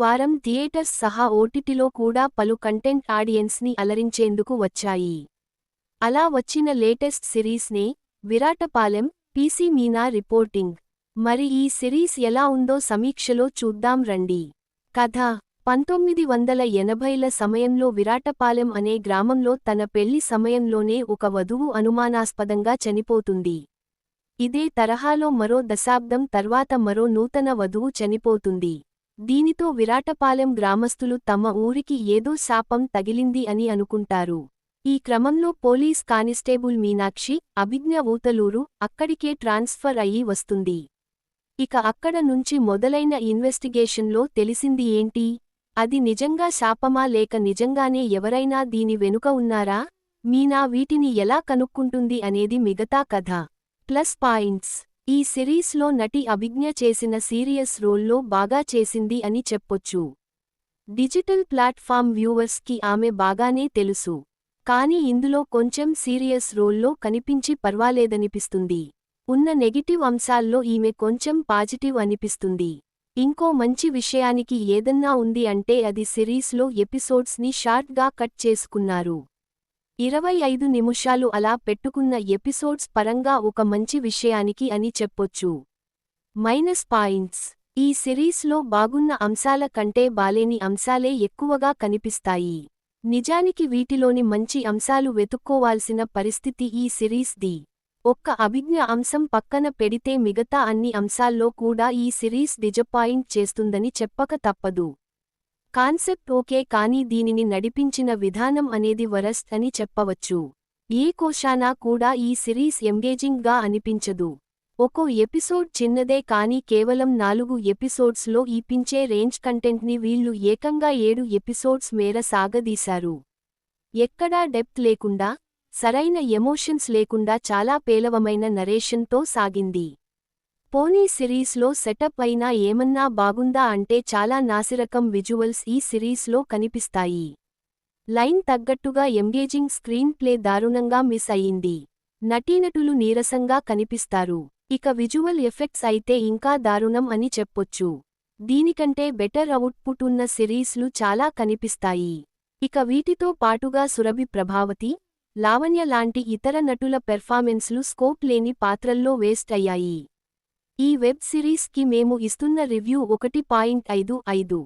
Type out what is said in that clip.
వారం థియేటర్స్ సహా ఓటిటిలో కూడా పలు కంటెంట్ ఆడియన్స్ని అలరించేందుకు వచ్చాయి. అలా వచ్చిన లేటెస్ట్ సిరీస్నే విరాటపాలెం పీసీ మీనా రిపోర్టింగ్. మరి ఈ సిరీస్ ఎలా ఉందో సమీక్షలో చూద్దాం రండి. కథ పంతొమ్మిది వందల ఎనభైల సమయంలో విరాటపాలెం అనే గ్రామంలో తన పెళ్ళి సమయంలోనే ఒక వధువు అనుమానాస్పదంగా చనిపోతుంది. ఇదే తరహాలో మరో దశాబ్దం తర్వాత మరో నూతన వధువు చనిపోతుంది. దీనితో విరాటపాలెం గ్రామస్తులు తమ ఊరికి ఏదో శాపం తగిలింది అని అనుకుంటారు. ఈ క్రమంలో పోలీస్ కానిస్టేబుల్ మీనాక్షి అభిజ్ఞ ఊతలూరు అక్కడికే ట్రాన్స్ఫర్ అయ్యి వస్తుంది. ఇక అక్కడ నుంచి మొదలైన ఇన్వెస్టిగేషన్లో తెలిసింది ఏంటి? అది నిజంగా శాపమా లేక నిజంగానే ఎవరైనా దీని వెనుక ఉన్నారా? మీనా వీటిని ఎలా కనుక్కుంటుంది అనేది మిగతా కథ. Plus points. ఈ సిరీస్లో నటి అభిజ్ఞ చేసిన సీరియస్ రోల్లో బాగా చేసింది అని చెప్పొచ్చు. డిజిటల్ ప్లాట్ఫామ్ వ్యూవర్స్కి ఆమె బాగానే తెలుసు. కానీ ఇందులో కొంచెం సీరియస్ రోల్లో కనిపించి పర్వాలేదనిపిస్తుంది. ఉన్న నెగిటివ్ అంశాల్లో ఈమె కొంచెం పాజిటివ్ అనిపిస్తుంది. ఇంకో మంచి విషయానికి ఏదన్నా ఉంది అంటే అది సిరీస్లో ఎపిసోడ్స్ని షార్ట్గా కట్ చేసుకున్నారు. ఇరవై ఐదు నిమిషాలు అలా పెట్టుకున్న ఎపిసోడ్స్ పరంగా ఒక మంచి విషయానికి అని చెప్పొచ్చు. Minus points. ఈ సిరీస్లో బాగున్న అంశాల కంటే బాలేని అంశాలే ఎక్కువగా కనిపిస్తాయి. నిజానికి వీటిలోని మంచి అంశాలు వెతుక్కోవాల్సిన పరిస్థితి ఈ సిరీస్ది. ఒక్క అభిజ్ఞ అంశం పక్కన పెడితే మిగతా అన్ని అంశాల్లో కూడా ఈ సిరీస్ డిజపాయింట్ చేస్తుందని చెప్పక తప్పదు. కాన్సెప్ట్ ఓకే కానీ దీనిని నడిపించిన విధానం అనేది వరస్ట్ అని చెప్పవచ్చు. ఏ కోశానా కూడా ఈ సిరీస్ ఎంగేజింగ్గా అనిపించదు. ఒక్కో ఎపిసోడ్ చిన్నదే కానీ కేవలం నాలుగు ఎపిసోడ్స్లో ఈపించే రేంజ్ కంటెంట్ని వీళ్ళు ఏకంగా ఏడు ఎపిసోడ్స్ మేర సాగదీశారు. ఎక్కడా డెప్త్ లేకుండా సరైన ఎమోషన్స్ లేకుండా చాలా పేలవమైన నరేషన్తో సాగింది. పోనీ సిరీస్లో సెటప్ అయినా ఏమన్నా బాగుందా అంటే చాలా నాసిరకం విజువల్స్ ఈ సిరీస్లో కనిపిస్తాయి. లైన్ తగ్గట్టుగా ఎంగేజింగ్ స్క్రీన్ ప్లే దారుణంగా మిస్ అయ్యింది. నటీనటులు నీరసంగా కనిపిస్తారు. ఇక విజువల్ ఎఫెక్ట్స్ అయితే ఇంకా దారుణం అని చెప్పొచ్చు. దీనికంటే బెటర్ అవుట్పుట్ ఉన్న సిరీస్లు చాలా కనిపిస్తాయి. ఇక వీటితో పాటుగా సురభి ప్రభావతి లావణ్య లాంటి ఇతర నటుల పెర్ఫార్మెన్స్లు స్కోప్ లేని పాత్రల్లో వేస్ట్ అయ్యాయి. ఈ వెబ్ సిరీస్కి మేము ఇస్తున్న రివ్యూ ఒకటి పాయింట్ ఐదు ఐదు.